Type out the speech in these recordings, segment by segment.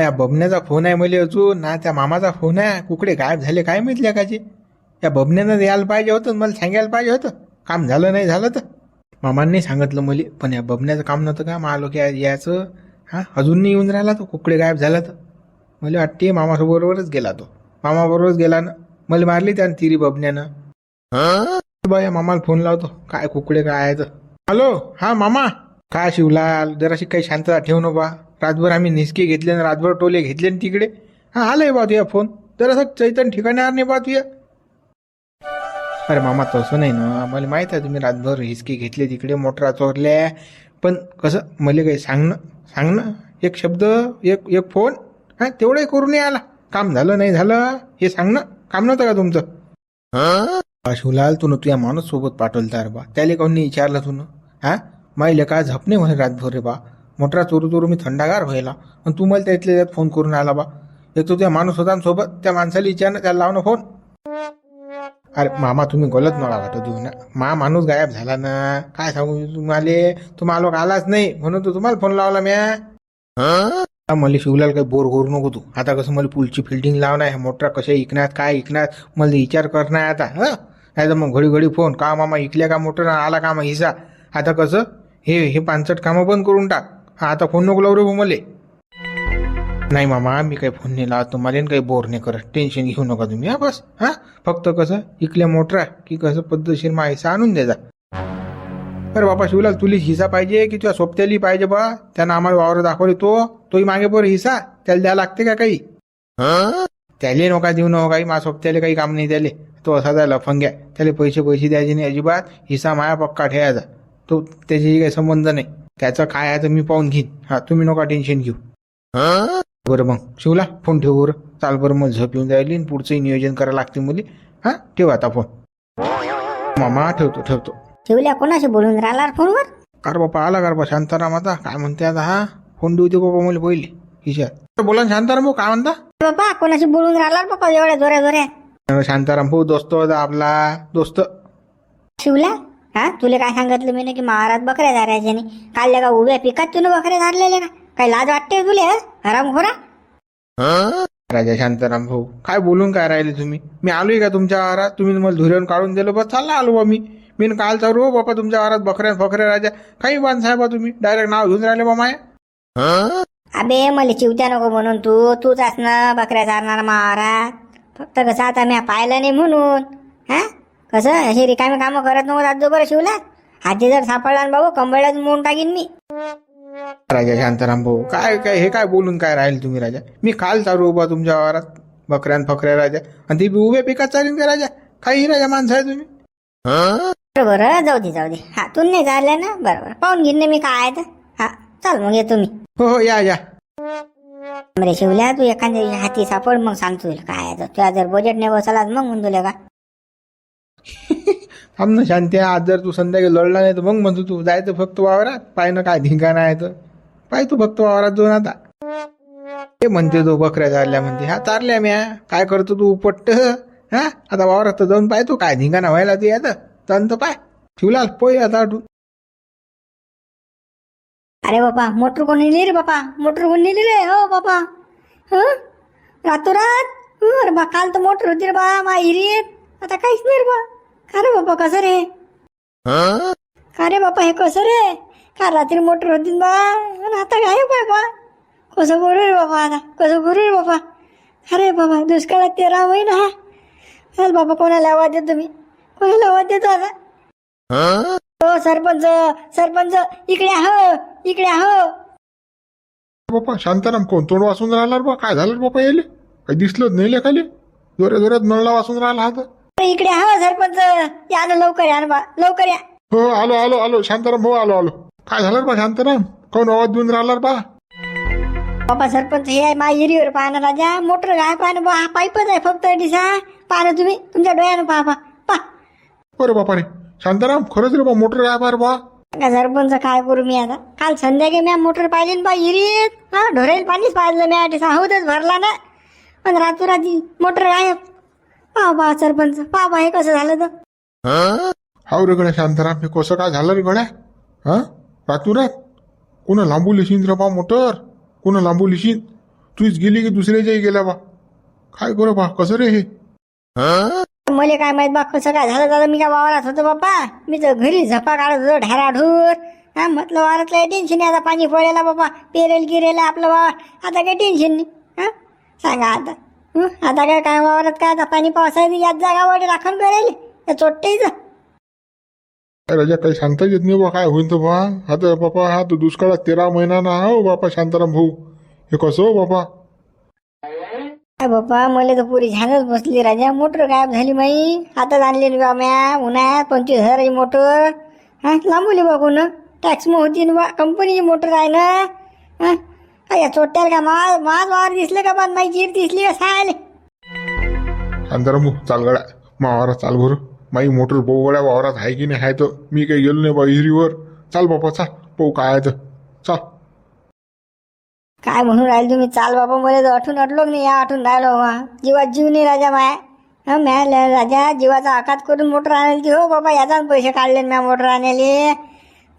या बबण्याचा फोन आहे मला अजून ना त्या मामाचा फोन आहे कुकडे गायब झाले काय माहितल्या काचे या बबण्यानं यायला पाहिजे होतं मला सांगायला पाहिजे होतं. काम झालं नाही झालं तर. मामांनी सांगितलं मला पण या बबण्याचं काम नव्हतं का? मालो की याचं हा अजून नाही येऊन राहिला तो कुकडे गायब झाला तर. मला वाटते मामासोबरोबरच गेला तो. मामाबरोबरच गेला ना. मला मारली त्यानं तिरी बबण्यानं बा या मामाला फोन लावतो. काय कुकडे काय आहे तर हॅलो हा मामा. काय शिवलाल जराशी काही शांतता ठेव ना बा. रातभर आम्ही निसके घेतले ना रातभर टोले घेतले ना तिकडे. हा आलंय बा तुझ्या फोन. जरासं चैतन ठिकाणावर नाही बा तुझ्या अरे मामा तसं नाही ना. मला माहीत आहे तुम्ही रातभर हिसके घेतले तिकडे मोटरा चोरल्या पण कसं मला काही सांग ना सांग ना. एक शब्द एक एक फोन. हा तेवढंही करून नाही आला. काम झालं नाही झालं हे सांग ना. काम नव्हतं का तुमचं? शिवलाल तू तुझ्या माणूस सोबत पाठवलं तर बा. त्याला कोण विचारलं तू हा? माहिले का झपणे म्हणे रातभर रे बा? मोटरा चोरू चोरू मी थंडागार व्हायला. आणि तू मला त्यातल्या त्यात फोन करून आला बा. एक तर तुझ्या माणूस होता सोबत त्या माणसाला विचारणं त्याला लावणं फोन. अरे मामा तुम्ही गलत मला वाटत देऊ ना मा माणूस गायब झाला ना. काय सांगू तुम्हाला? तुम्हाला आलाच नाही. म्हणून तर तुम्हाला फोन लावला म्या. हा, मला शिवलाल काही बोर करू नको तू. आता कसं मला पुलची फिल्डिंग लावणार आहे. मोटर कशा इकण्यात काय इकण्यात मला विचार करणार आता हं? नाही तर मग घडी घडी फोन. का मामा इकल्या का मोटर? आला का मग हिसा? आता कसं? हे हे पानसट कामं बंद करून टाक. हा आता फोन नको लावू रे मले नाही मामा मी काही फोन नाही लावत तुम्हाला काही बोर नाही करत. टेन्शन घेऊ नका तुम्ही हा बस हा. फक्त कसं इकल्या मोटर की कसं पद्धतशीर माहिती आणून द्यायचा अरे बापा शिवलाल तुलीच हिसा पाहिजे की तुझ्या सोबत्याली पाहिजे बा? त्यानं आम्हाला वावर दाखवले तो तोही मागे बरं हिसा. त्याला द्यायला लागते का काही? त्याले नका देऊ नको काही मा सोबत्याले काही काम नाही त्याले. तो असा जाय लफंग्या त्याला पैसे पैसे द्यायचे नाही अजिबात. हिसा माया पक्का ठेवायचा. तो त्याच्याशी काही संबंध नाही. त्याचं काय आहे तर मी पाहून घेईन. हा तुम्ही नका टेन्शन घेऊ. बरं मग शिवला फोन ठेव बरं. चाल बरं मला झोप येऊन जायली आणि पुढचंही नियोजन करायला लागते मुली. हा ठेव आता फोन मामा ठेवतो ठेवतो. शिवल्या कोणाशी बोलून राहिला फोनवर? कार बापा आला कार बा शांताराम आता. काय म्हणते आता हा? फोन देऊ दे बाबा मला पहिले. हिशात बोला ना शांताराम भाऊ काय म्हणता? बाबा कोणाशी बोलून राहिला बाबा एवढ्या जोऱ्या जोऱ्या. शांताराम भाऊ दोस्त होता आपला. दोस्त. शिवल्या? हा? तुला काय सांगितलं मी की महाराज बकऱ्या धारायच्या नाही? काढल्या का उभ्या पिकात तुला बकऱ्या धारलेल्या का काही लाज वाटते तुले हराम खोरा? राजा शांताराम भाऊ काय बोलून काय राहिले तुम्ही? मी आलोय का तुमच्या आहारात? तुम्ही मला धुऱ्यावर काढून दिलं बस चालला आलो बा मी. मी काल चालू हो बापा तुमच्या आहारात बकऱ्या फकऱ्या राजा. काही बांध साहेबा तुम्ही? डायरेक्ट नाव घेऊन राहिले बा माया. अबे मला चिवत्या नको म्हणून तू. तूच ना बकऱ्या चारणारा महाराज. फक्त कसं आता मी पाहिलं नाही म्हणून. हा? कसं? अशी रिकामी कामं करत नको जात बरं शिवला. हाती जर सापडला ना बाबू कंबळ्यात मोडून टाकीन मी. राजा शांताराम भाऊ काय काय हे काय बोलून काय राहील तुम्ही राजा? मी काल चालू बा तुमच्या आहारात बकऱ्या न फकऱ्या राजा. आणि ती बी उभ्या पिकात चालेल का राजा? काही राजा माणसं आहे तुम्ही. बरं बरं जाऊ दे जाऊ दे. हा तू नाही चाललं ना? बरं बरं पाहून घेईन ना मी काय आहे तर. हा चल मग येतो मी हो हो या या. शिवल्या तू एखाद्या दिवशी हाती सापड मग सांगतो तुला काय आहे तर. तुला जर बजेट नाही बसलाच मग म्हणून तुला का? थांब ना शांती आज जर तू संध्याकाळी लढला नाही तर मग म्हणतो तू जायचं फक्त वावरात. पाय ना काय धिंगाणा आहे तर. पाय तू फक्त वावरात जाऊन आता. ते म्हणते तो बकऱ्या चारल्या म्हणते. हा चारल्या म्या. काय करतो तू उपट्ट? हा? आता वावरात जाऊन पाय तू काय धिंगाणा व्हायला तू याचं तन तर पाय. ठेवला पोय आता आठवून. अरे बापा मोटर कोण नेली रे बापा? मोटर कोण नेली रे? हो बापा. हं? रातोरात? हं, अरे बा काल तर मोटर होती रे बा माहिरी आता काहीच नाही रे बा. का रे बापा कसं रे? का रे बापा हे कसं रे? का रात्री मोटर होती बा आता काय बाबा कसं करू रे बाबा आता? कसं करू रे बाबा? अरे बाबा दुष्काळात तेरा महिना हा चल बाबा कोणाला आवाज देतो तुम्ही कोणाला आवाज देतो आता? हो सरपंच सरपंच इकडे हो इकडे हो बाप्पा शांताराम कोण तोंड वाचून राहिला रे बा? काय झालं रे बापा येले? काही दिसलं नाही लेखाले. जोऱ्या जोऱ्यात नळला वाचून राहिला हा तर. इकडे हा सरपंच. या ना लवकर या ना बा. लवकर या. हो आलो आलो आलो. शांताराम हो आलो आलो. काय झालं रे बा शांताराम? कोण आवाज देऊन राहिला रे बा? बाबा सरपंच हे आहे मा एरियावर पहा ना राजा. मोटर काय पहा ना बा. हा पाईपच आहे फक्त डिसा पहा ना तुम्ही. तुमच्या डोळ्यानं पहा पहा पहा बरं बापाने शांताराम खरंच रे बा मोटर काय बा रे बा. का सरपंच काय करू मी आता? काल संध्याकाळी मी मोटर पाहिली ना बा इरीत हा ढोरेल पाणीच पाहिलं मी. डिसा हौदच भरला ना. पण रातोराती मोटर गायब पहा बा सरपंच. पहा बा हे कसं झालं तर? हाव रे गड्या शांताराम हे कसं काय झालं रे गड्या हा? रातुरात कोण लांबू लिशीन रे बा मोटर? कोण लांबू लिशीन? तूच गेली की दुसऱ्याच्याही गेल्या बा? काय करू बा कसं रे हे? मला काय माहीत बा कसं काय झालं दादा? मी काय वावरात होतो बाप्पा? मी तर घरी झपा काढत होतो ढेराढूर. हा म्हटलं वावरात काही टेन्शन नाही आता पाणी पडायला बाबा पेरेल गिरेल आपलं वावर. आता काही टेन्शन नाही? हा? सांगा आता. हं? आता काय काय वावरात काय आता पाणी पावसाळ्यात याच जागावर राखण करायला या चोट्टेच. राजा काही सांगता येत नाही बा काय होईन तर बा आता बापा हा तर दुष्काळात तेरा महिना ना हो बापा शांताराम भाऊ. हे कसं हो बापा? बाप्पा मला तर पुरी झालंच बसली राजा मोटर गायब झाली माई हातात आणली ना बा म्या उन्हाळ्यात पंचवीस हजाराची मोटर. हा? लांबवली बा कोण? टॅक्स मग होती ना बा कंपनीची मोटर आहे ना. हा? या चोट्याला का मा माझ वावर दिसले का बा माई जीर दिसली का सायले. शांताराम भाऊ चाल गड्या मावारात चाल बरं माई मोटर पाहू गड्या वावरात आहे की नाही आहे तर. मी काही गेलो नाही बा विहिरीवर चाल बापा चाल. पाहू काय आहे तर. चाल. काय म्हणून राहिले तुम्ही? चाल बाबा मला तर आठवून अटलो नाही या आठवून राहिलो बा. जीवात जीव नाही राजा माय. हा म्या ल- राजा जीवाचा आकात करून मोटर आणायला की हो बाबा याचा पैसे काढले म्या मोटर आणायले. हं,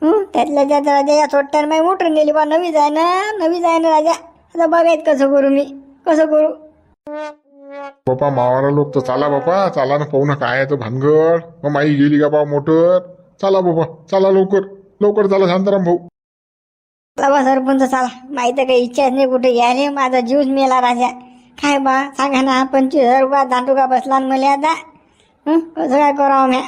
त्यातल्या त्यात राजा या चोट्ट्यानं माझी मोटर नेली बा नवीच आहे ना नवीच आहे ना राजा. आता बघायत कसं करू मी कसं करू? बापा मावारा लोक तर चाला बापा. चाला ना पाहू ना काय तर भानगड. मग माई गेली का बा मोटर? चला बापा चला लवकर. लवकर चला शांताराम भाऊ. चला बा सरपंच चला. माहिती काही इच्छाच नाही कुठे घ्यायला. माझा जीवच मेला राजा. काय बा सांगा ना पंचवीस हजार रुपया दांडूका बसला ना मला आता. कसं काय करावं म्या?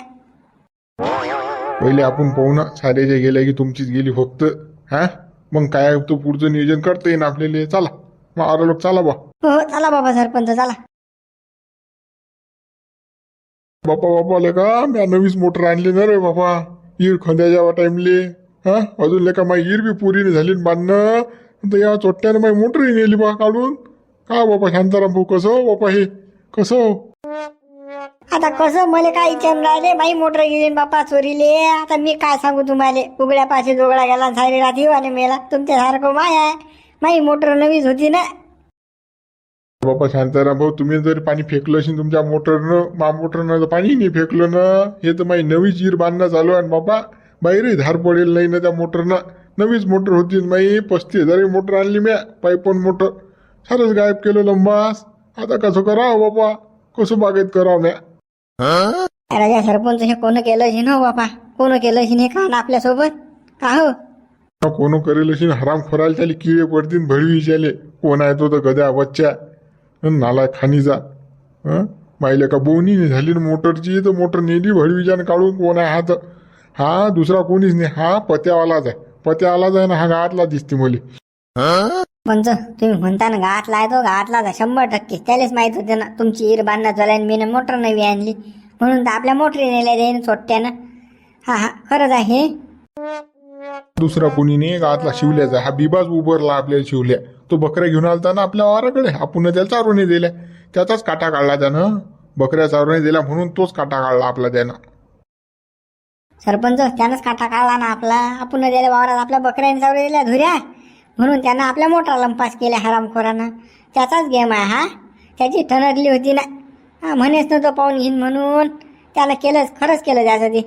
पहिले आपण पाहू ना सारेच्या गेल्या की तुमचीच गेली फक्त हा? मग काय तो पुढचं नियोजन करता येईन आपल्याला? चला. मावारा लोक चला बा. हो हो, चला बाबा सरपंच चला. बापा बापा लेका म्या नवीच मोटर आणली ना रे बापा. ईर खंद्याच्या टाइमले हा? अजून लेका माझी ईर बी पुरी नाही झाली न बांधणं? तर या चोट्ट्यानं माझी मोटरही नेली बा काढून. का बापा शांताराम भाऊ कसं हो बापा हे? कसं हो? आता कसं मला काय विचारून राहिले? बाई मोटर गेली बाप्पा बापा चोरीले. आता मी काय सांगू तुम्हाला? उघड्या पाशी जोगळा गेला सारी रात्री आणि मेला. तुमच्यासारखं माय आहे. माई मोटर नवीच होती ना. बापा शांताराम भाऊ. तुम्ही जर पाणी फेकलं असेल तुमच्या मोटरनं मा मोटरनं तर पाणी नाही फेकलं ना हे तर माझी नवीच ईर बांधणं चालू आहे बाबा बाहेरही धार पडेल नाही ना त्या मोटरनं. नवीच मोटर होती माई पस्तीस हजार मोटर आणली म्या पाईपन मोटर. सारंच गायब केलं लंबास. आता कसं करावं बाबा कसं बागेत करावं म्या? राजा सरपंच हे कोण केलं असेल हो बापा? कोण केलं असेल हे कान आपल्यासोबत? का हो? कोण करेल अशी हराम खोरायला त्याला किळे पडतील भडवी विचारले कोण आहे तो तर गद्या बच्चा नाला खानीचा. हं? माहिले का बोनी नाही झाली ना मोटरची? तर मोटर नेली भडवीच्यानं काढून कोण आहे? हा तर हा दुसरा कोणीच नाही. हा पत्यावालाच आहे. पत्यावालाच आहे ना हा गावातला दिसते मुली. पंच तुम्ही म्हणता ना घातला आहे तो आहे शंभर टक्के. त्यालाच माहीत होते ना तुमची इर बांधण्यात झाला आणि मी मोटर नवी आणली. म्हणून तर आपल्या मोटरी नेल्या जाईन चोट्ट्यानं हा हा खरंच आहे. दुसरा कोणी नाही गावातला शिवल्याचा. हा बिबाज उभरला आपल्याला शिवल्या. तो बकऱ्या घेऊन आलता ना आपल्या वाराकडे. आपण त्याला चारून दिल्या. त्याचाच काटा काढला त्यानं. बकऱ्या चारून दिल्या म्हणून तोच काटा काढला आपला त्यानं. सरपंच त्यानंच काटा काढला ना आपला. आपण त्याला वावरात आपल्या बकऱ्याने चावले दिल्या धुऱ्या. म्हणून त्यानं आपल्या मोटर लंपास केल्या हरामखोरानं. त्याचाच गेम आहे हा. त्याची ठणकली होती ना. हा म्हणेच नव्हतं पाहून घेईन म्हणून त्यानं केलंच खरंच केलं त्याचं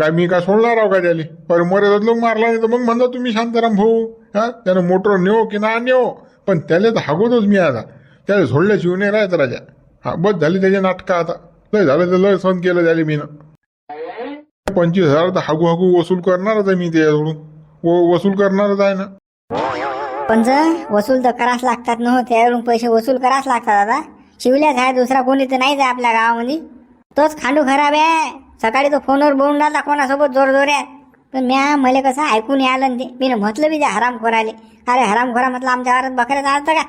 काय मी का सोडणार आहो का त्याले? पर मर्यादात लोक मारला नाही तर मग म्हणता तुम्ही शांताराम भाऊ? हा त्यानं मोटर नेऊ की ना नेऊ पण त्याला तर हागवतोच मी आता. त्याला सोडल्याशिवाय नाही राहत राजा. हा बस झाली त्याचे नाटकं आता. लय झालं तर लय सहन केलं त्याले मीनं. पंचवीस हजार तर हागू हागू वसूल करणारच आहे मी त्याच्याकडून. व वसूल करणारच आहे ना. पंच वसूल तर करावंच लागतात ना हो त्यावरून पैसे वसूल करावंच लागतात दादा. शिवल्याच आहे दुसरा कोणी तर नाहीच आहे आपल्या गावामध्ये. तोच खांडू खराब आहे. सकाळी तो फोनवर बोलून राहिला कोणासोबत जोर जोऱ्यात पण म्या मला कसं ऐकून आलं न ते मी म्हटलं बी त्या हराम खोराले अरे हराम खोरा म्हटलं आमच्या घरात बकऱ्या चालतं का?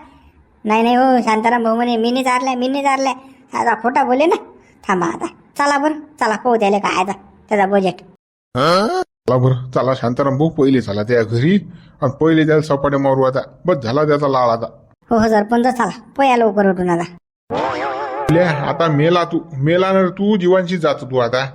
नाही नाही हो शांताराम भाऊ म्हणे मीने चारल्या मीने चारल्या. आता खोटा बोले ना. थांबा आता. चला बरं चला पाहू त्याला काय आता. त्याचा बजेट चला बरं चला शांताराम भाऊ पहिले चला त्या घरी आणि पहिले त्याला सपाट्या मारू आता बस झाला त्याचा लाळ आता. हो हो सरपंच चला पया लवकर उठून आता. ले आता मेला तू मेला ना रे तू जीवांशी जात तू आता.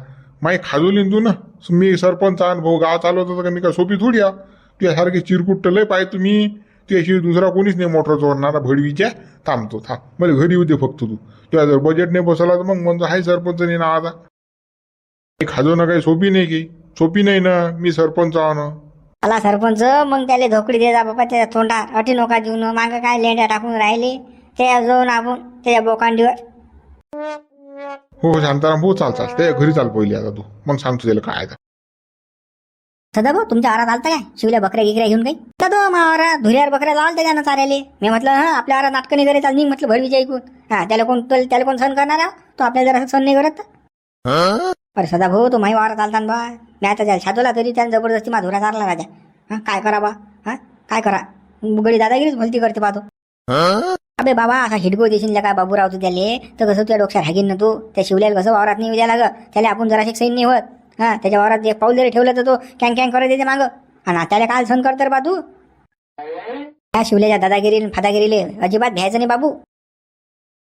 माई खाजवली ना तू ना मी सरपंच आणि भाऊ गाव चालवत का मी काय सोपी थोडी आ तुझ्यासारखे चिरकुट लय पाय तुम्ही तुझ्याशिवाय दुसरा कोणीच नाही मोटर चोरणारा भडवीच्या थांबतो थांब. मला घरी येऊ दे फक्त तू. तुझ्या जर बजेट नाही बसवला तर मग म्हणतो हाय सरपंच नाही ना आता. खाजवणं काही सोपी नाही की. सोपी नाही ना मी सरपंच आहो ना. आला सरपंच मग त्याला धोकडी दे जा बाबा त्याच्या तोंडात अटी नोका देऊन मागं काय लेंड्या टाकून राहिले? त्या जाऊन आपण त्याच्या बोकांडीवर. हो हो शांताराम भाऊ चाल चाल. ते घरी चाल पहिले आता तू. मग सांगतो त्याला काय आहे. ते. सदा भाऊ तुमच्या आरात आलता काय? शिवल्या बकऱ्या गिकऱ्या घेऊन काही? सदा मा आरात धुऱ्यावर बकऱ्या लावल त्याच्यानं चारायले मी म्हटलं हा आपल्या आरात नाटकं नाही करायचं. मी म्हटलं भडवीच्या ऐकून. हा त्याला कोण त्याला कोण सण करणार आहे? तो आपल्याला जरा सण नाही करत? अरे सदा भाऊ तो माही वारात आलता ना बा. मी आता त्या छातवला तरी त्यानं जबरदस्ती मा धुरा चारला राजा. हा काय करा बा? हा काय करा? गडी दादागिरीच भलती करते पाहतो अबे बाबा असा हिडको देशील काय बाबूराव तू त्याले तर कसं तुझ्या डोक्यात हागीन ना तू? त्या शिवल्याला कसं वावरात नाही उद्या लाग? त्याला आपण जरा सैन नाही होत. हा त्याच्या वावरात एक पाऊल जरी ठेवलं तर तो कॅन कॅन करत येते मागं. आणि त्याला काल सण करतर बा तू? त्या शिवल्याच्या दादागिरी फादागिरीले अजिबात भ्यायचं नाही बाबू.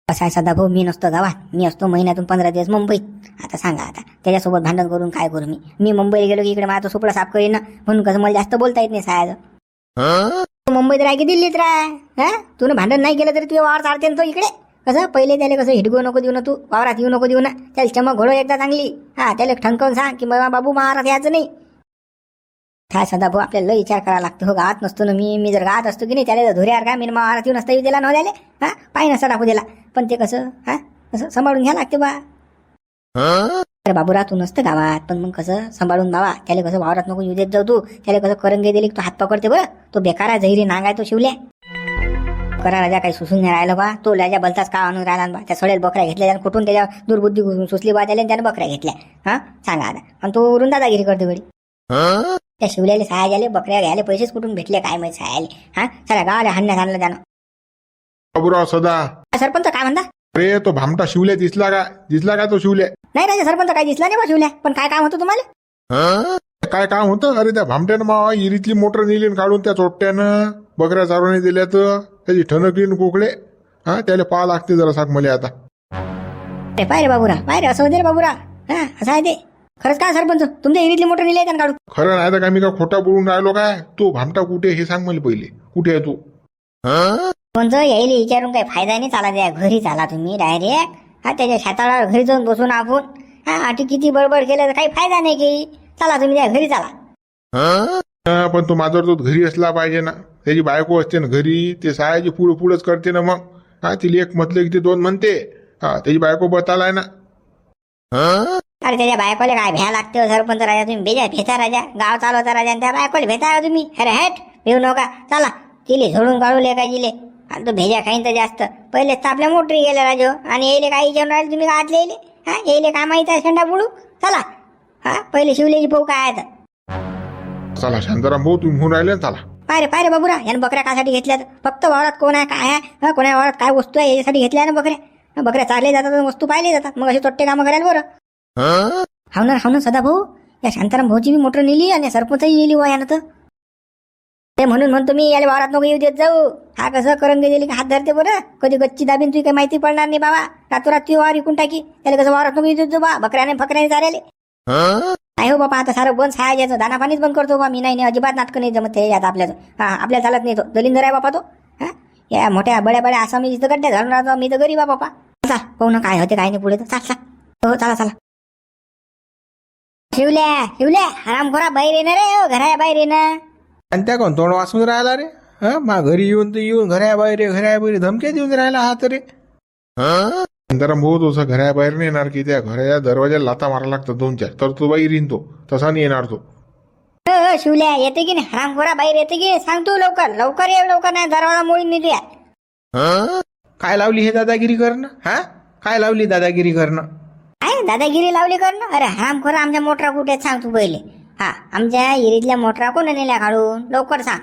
कसं आहे सदा भाऊ मी नसतो गावात. मी असतो महिन्यातून पंधरा दिवस मुंबईत. आता सांगा आता त्याच्यासोबत भांडण करून काय करू मी? मी मुंबईला गेलो की इकडे माझा सुपडा साफ करीन ना. म्हणून कसं मला जास्त बोलता येत नाही सायाचं मुंबईत राह की दिल्लीत राह हा? तू भांडण नाही केलं तरी तुझ्या वावर चालते ना तो इकडे. कसं? पहिले त्याला कसं हिडगो नको देऊ ना तू वावरात येऊ नको देऊ ना. त्याला चमक घोडो एकदा चांगली. हा त्याला ठणकावून सांग की बाबा बाबू महाराज यायचं नाही. काय सदा भाऊ आपल्याला लय विचार करावा लागतो. हो गावात नसतो ना मी. मी जर गावात असतो की नाही त्याला धुऱ्यावर का मी महाराज येऊन असता येऊ दिला न हा? पाय नसता टाकू दिला पण ते कसं हा? कसं सांभाळून घ्या लागते बा. अरे बाबूरा तू नसतं गावात. पण मग कसं सांभाळून बाबा त्याला कसं वावरात नको येऊ देत जाऊ तू. त्याला कसं करंगे दिली की तो हात पकडते बरं. तो बेकार आहे जहिरी नांग आहे तो शिवल्या. करा राजा काही सुसून नाही राहिलं बा. तो राजा बलताच का आणून राहिला बा. त्या सडेल बकऱ्या घेतल्या आणि कुठून त्याच्या दुर्बुद्धी सुचली बा त्याला त्याने त्यानं बकऱ्या घेतल्या. हा? सांगा आता. आणि तो वरून दादागिरी करते गडी त्या शिवल्याला सहाय झाले बकऱ्या घ्यायला पैसेच कुठून भेटले काय माहिती सहायले? हा? चला गावाला हाणण्यात आणलं त्यानं बाबूराव सदा. सरपंच काय म्हणता? अरे तो भामटा शिवल्या दिसला का? दिसला का तो शिवल्या नाही राजा सरपंच काही दिसला नाही बा शिवल्या. पण काय काम होतं तुम्हाला? काय काम होतं? अरे त्या भामट्यानं मावा इरीतली मोटर नेली आणि काढून त्या चोट्ट्यानं. बकऱ्या चारवणे दिल्या तर त्याची ठणकली कोकळे हा त्याला पाहा लागते जरा सांग मला आता. अरे पाय रे बाबूरा पाय रे असं होते रे बाबूरा हा असं आहे ते. खरंच काय सरपंच? तुमच्या एरियातली मोटर नेली आहे काढून? खरं नाही तर काय मी का खोटा बोलून राहिलो काय? तो भामटा कुठे हे सांग मला पहिले. कुठे आहे तू? कोणचं यायला विचारून काही फायदा नाही चाला द्या घरी चाला तुम्ही डायरेक्ट हा त्याच्या शेताळावर घरी जाऊन बसून आपण. हा आठी किती बडबड केलं तर काही फायदा नाही काही चला तुम्ही त्या घरी चाला. हा, पण तो माझा तो घरी असला पाहिजे ना. त्याची बायको असते ना घरी ते सायाची पुढं पुढंच करते ना मग. हा तिला एक म्हटलं की ते दोन म्हणते. हा त्याची बायको बतालाय ना. अरे त्याच्या बायकोला काय भ्या लागते हो सरपंच राजा? तुम्ही बेजा भेटा राजा? गाव चालवता राजा आणि त्या बायकोला भेटा हो तुम्ही? अरे हट भेऊ नका. चला तिले झोडून काढू ले का जिले आणि तो भेजा खाईन तर जास्त. पहिलेच तर आपल्या मोटरी गेल्या राजो आणि येले काय विचारून राहिले तुम्ही गावातले येले हा येले काय माहिती आहे शेंडा बुडू? चला. हा पहिले शिवलेली पाहू काय आहे चला शांताराम भाऊ तुम्ही म्हणून राहिले ना चला. पाय रे पाय रे बाबूरा यानं बकऱ्या कासाठी घेतल्या फक्त वावरात कोण आहे काय आहे? हा, कोण्या वावरात काय वस्तू आहे याच्यासाठी घेतल्या ना बकऱ्या? हा, बकऱ्या चालले जातात आणि वस्तू पाहिले जातात. मग असे तोट्टे कामं करायला बरं. हाव ना हाव ना सदा भाऊ या शांताराम भाऊची बी मोटर नेली आणि सरपंचही नेली वा यानं तर ते म्हणून म्हणतो मी याला वावरात नको येऊ देत जाऊ हा कसं करंगे दिली की हात धरते बरं कधी गच्ची दाबीन तुझी काही माहिती पडणार नाही बाबा रातोरात ती वावर विकून टाकी त्याला कसं वावरात नको येऊ देत जाऊ बा बकऱ्याने फकऱ्याने चालेले नाही हो बाबा आता सारं बंद सहाय याचं दाना पाणीच बंद करतो बा मी नाही नाही, अजिबात नाटकं नाही जमत हे आता आपल्याचं हा आपल्याला चालत नाही तो दलिंदर आहे बापा तो हा या मोठ्या बड्या बड्या आसामी इथं गड्ड्या घालून राहतो मी तर गरीब आहे बापा चला पाहू ना काय होते काय नाही पुढे तर चाल चाल हो चला चला शिवल्या शिवल्या आराम करा बाहेर येणार रे हो घराच्या बाहेर येणार. आणि त्या कोण तोंड वाचून राहिला रे? हा? मा घरी येऊन तर येऊन घराया बाहेर घराया बाहेर धमक्या देऊन राहिला हा तरी. शांताराम भाऊ तसा घराबाहेर नाही येणार की त्या घराच्या दरवाजाला लाता मारा लागतात दोन चार. तर तो बाई येईन तो तसा नाही येणार तो. हो, हो, शिवल्या येते की नाही? हराम खोरा बाहेर येते की नाही? सांग तू लवकर. लवकर ये लवकर नाही दरवाजा मोडून तुया काय लावली हे दादागिरी करणं? हा? काय लावली दादागिरी करणं? दादागिरी लावली कर ना. अरे हराम खरं आमच्या मोटरा कुठे सांग तू पहिले. हा आमच्या इरीतल्या मोटरा कोण नेल्या काढून? लवकर सांग.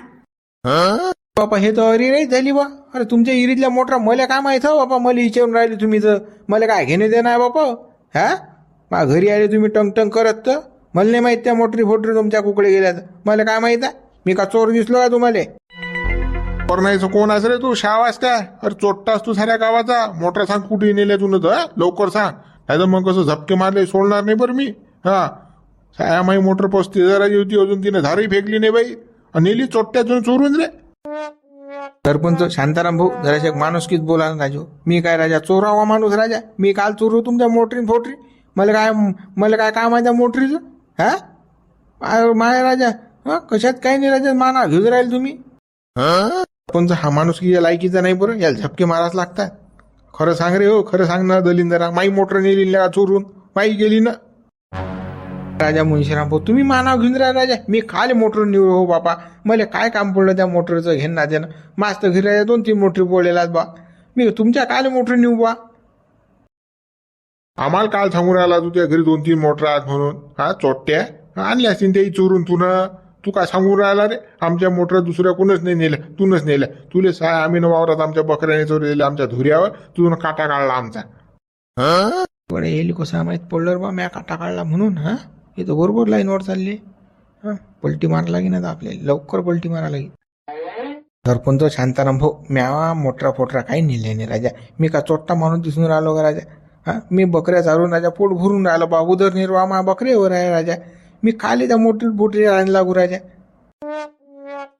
बापा हे तर अरे झाली बा. अरे तुमच्या इरीतल्या मोटरा मला काय माहीत हो बापा? मला विचारून राहिले तुम्ही तर. मला काय घेणे देणं आहे बापा? हा? मा घरी आले तुम्ही टंग टंग करत तर? मला नाही माहीत त्या मोटरी फोटरी तुमच्या कुकडे गेल्या मला काय माहीत आहे? मी का चोर दिसलो का तुम्हाला? परनाईचं कोण असेल रे तू? शावास काय? अरे चोट्टास तू साऱ्या गावाचा. मोटर सांग कुठे नेले तू तर लवकर सांग. नाही तर मग कसं झपके मारले सोडणार नाही बरं मी. हा. साया माई मोटर पस्तीस हजाराची होती अजून तिने धारही फेकली नाही बाई. आणि नेली चोट्ट्यातून चोरून रे. सरपंच शांताराम भाऊ जराशे माणुसकीच बोला ना राजू. मी काय राजा? चोरावा माणूस राजा. मी काल चोरू तुमच्या मोटरीन फोटरी. मला काय मला काय काम आहे त्या मोटरीचं? हा? माय- राजा. हा? कशात काय नाही राजा? माना घेऊन राहील तुम्ही. पण हा माणूस की या लायकीचा नाही बरं. याला झपके माराच लागतात. खरं सांग रे हो खरं सांग ना दलिंदरा. माई मोटर नेली ना चोरून. माई गेली ना. राजा मुंशीराम भाऊ तुम्ही मानाव घेऊन राहा राजा. मी काल मोटर निवड हो बापा. मला काय काम पडलं त्या मोटरचं घेणं देणं मास्त घरी राजा दोन तीन मोटर पडलेलात बा. मी तुमच्या काले मोटर नेऊ बा. आम्हाला काल सांगून राहिला तू त्या घरी दोन तीन मोटर आहेत म्हणून. हा चोट्ट्या. आणल्या असतील ते चोरून तू तू काय सांगून राहिला रे? आमच्या मोटर दुसऱ्या कोणच नाही नेल्या तूनच नेल्या तुले साय आम्ही न वावरात आमच्या बकऱ्याने चोरलेल्या आमच्या धुऱ्यावर. तुझून काटा काढला आमचा. बडे येईल कसं माहीत पडलं बा म्या काटा काढला म्हणून हा? हे तर बरोबर लाईनवर चालली. हा? पलटी मारा लागेल आता आपल्याला. लवकर पलटी मारा लागेल. सरपंच शांताराम भाऊ म्या मोटरा फोटरा काही नेले नाही राजा. मी का चोट्टा माणूस दिसून राहिलो का राजा? हा? मी बकऱ्या चारून राजा पोट भरून राहिलो बा. उदरनिर्वाह मा बकरीवर आहे राजा. मी खाली त्या मोठी बोटी आणायला लागू राजा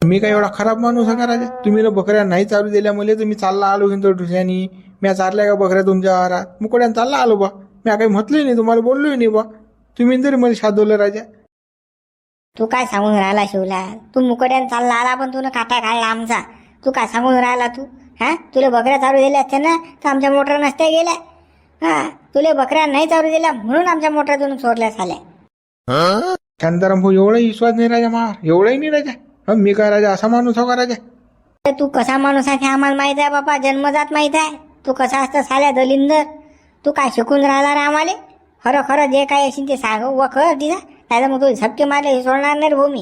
मी काय एवढा खराब माणूस का राजा? तुम्ही ना बकऱ्या नाही चालू दिल्या मला तर मी चालला आलो घेऊन ठुशानी मी चारल्या का बकऱ्या तुमच्या आहारात? मुकड्यानं चालला आलो बा. मी काही म्हटलंही नाही तुम्हाला बोललोही नाही बा. तुम्ही जरी मला शादवलं राजा. तू काय सांगून राहिला शिवला? तू मुकड्यानं चालला आला पण तू काटा काढला आमचा. तू काय सांगून राहिला तू? हा? तुला बकऱ्या चालू दिल्या असत्या ना तर आमच्या मोटर नसत्या गेल्या. हा? तुला बकऱ्या नाही चालू दिल्या म्हणून आमच्या मोटरतून चोरल्या झाल्या. शांताराम भाऊ एवढाही विश्वास नाही राजा मा एवढाही नाही राजा। हं, मी काय राजा असा माणूस हो का राजा तू कसा माणूस आहे आम्हाला माहीत आहे बापा जन्मजात माहीत आहे। तू कसा असतं साल्या दलिंदर तू काय शिकून राहिला रे आम्हाला? खरं खरं जे काय असेल ते सांग व खर तिला नाही मग तू झपके मारले हे सोडणार नाही रे भाऊ मी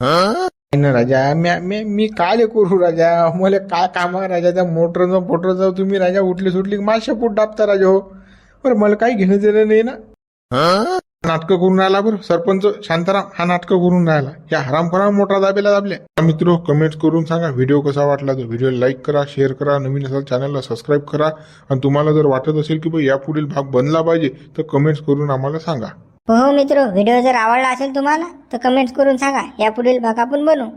नाही ना राजा म्या- मी काय करू राजा मला काय काम आहे राजा त्या मोटरचं फोटरचं तुम्ही राजा उठली सुटली माझ्या पोट दाबता राजा हो. बरं मला काही घेणं देणं नाही ना? नाटकं करून राहिला बरं. सरपंच शांताराम हा नाटकं करून राहिला. या हरामखोरा मोठा दाबेला दाबल्या मित्र कमेंट करून सांगा. व्हिडिओ कसा वाटला तर व्हिडिओ लाईक करा शेअर करा. नवीन असाल चॅनलला सबस्क्राईब करा. आणि तुम्हाला जर वाटत असेल की या पुढील भाग बनला पाहिजे तर कमेंट्स करून आम्हाला सांगा. हो मित्र व्हिडिओ जर आवडला असेल तुम्हाला तर कमेंट्स करून सांगा. यापुढील भाग आपण बनवू